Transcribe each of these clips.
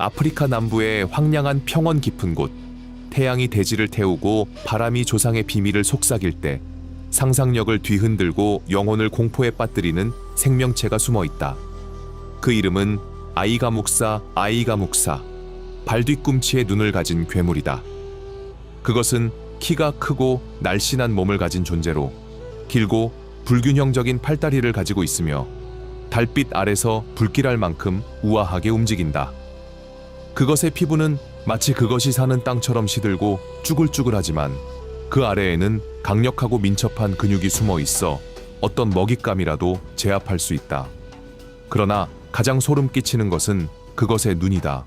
아프리카 남부의 황량한 평원 깊은 곳, 태양이 대지를 태우고 바람이 조상의 비밀을 속삭일 때 상상력을 뒤흔들고 영혼을 공포에 빠뜨리는 생명체가 숨어 있다. 그 이름은 아이가 묵사 아이가 묵사 발뒤꿈치에 눈을 가진 괴물이다. 그것은 키가 크고 날씬한 몸을 가진 존재로 길고 불균형적인 팔다리를 가지고 있으며 달빛 아래서 불길할 만큼 우아하게 움직인다. 그것의 피부는 마치 그것이 사는 땅처럼 시들고 쭈글쭈글하지만 그 아래에는 강력하고 민첩한 근육이 숨어 있어 어떤 먹잇감이라도 제압할 수 있다. 그러나 가장 소름 끼치는 것은 그것의 눈이다.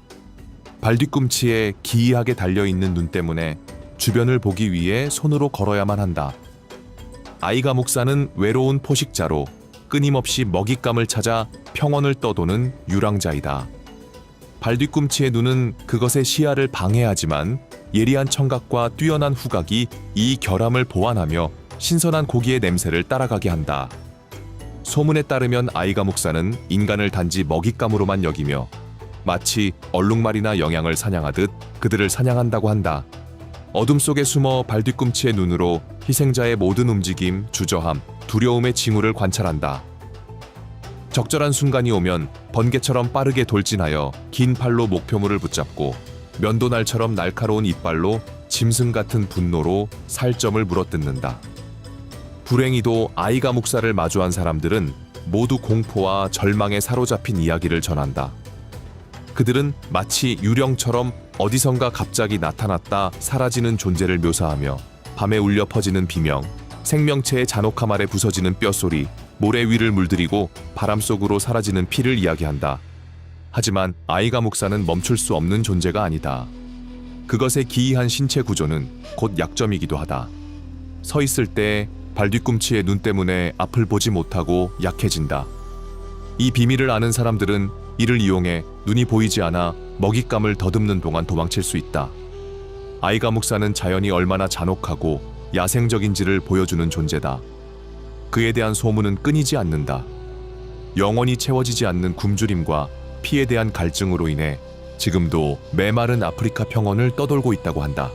발 뒤꿈치에 기이하게 달려 있는 눈 때문에 주변을 보기 위해 손으로 걸어야만 한다. 아이가 목사는 외로운 포식자로 끊임없이 먹잇감을 찾아 평원을 떠도는 유랑자이다. 발뒤꿈치의 눈은 그것의 시야를 방해하지만 예리한 청각과 뛰어난 후각이 이 결함을 보완하며 신선한 고기의 냄새를 따라가게 한다. 소문에 따르면 아이가 목사는 인간을 단지 먹잇감으로만 여기며 마치 얼룩말이나 영양을 사냥하듯 그들을 사냥한다고 한다. 어둠 속에 숨어 발뒤꿈치의 눈으로 희생자의 모든 움직임, 주저함, 두려움의 징후를 관찰한다. 적절한 순간이 오면 번개처럼 빠르게 돌진하여 긴 팔로 목표물을 붙잡고 면도날처럼 날카로운 이빨로 짐승 같은 분노로 살점을 물어뜯는다. 불행히도 아이가 묵사를 마주한 사람들은 모두 공포와 절망에 사로잡힌 이야기를 전한다. 그들은 마치 유령처럼 어디선가 갑자기 나타났다 사라지는 존재를 묘사하며 밤에 울려 퍼지는 비명, 생명체의 잔혹함 아래 부서지는 뼈소리, 모래 위를 물들이고 바람 속으로 사라지는 피를 이야기한다. 하지만 아이가 묵사는 멈출 수 없는 존재가 아니다. 그것의 기이한 신체 구조는 곧 약점이기도 하다. 서 있을 때 발 뒤꿈치의 눈 때문에 앞을 보지 못하고 약해진다. 이 비밀을 아는 사람들은 이를 이용해 눈이 보이지 않아 먹잇감을 더듬는 동안 도망칠 수 있다. 아이가 묵사는 자연이 얼마나 잔혹하고 야생적인지를 보여주는 존재다. 그에 대한 소문은 끊이지 않는다. 영원히 채워지지 않는 굶주림과 피에 대한 갈증으로 인해 지금도 메마른 아프리카 평원을 떠돌고 있다고 한다.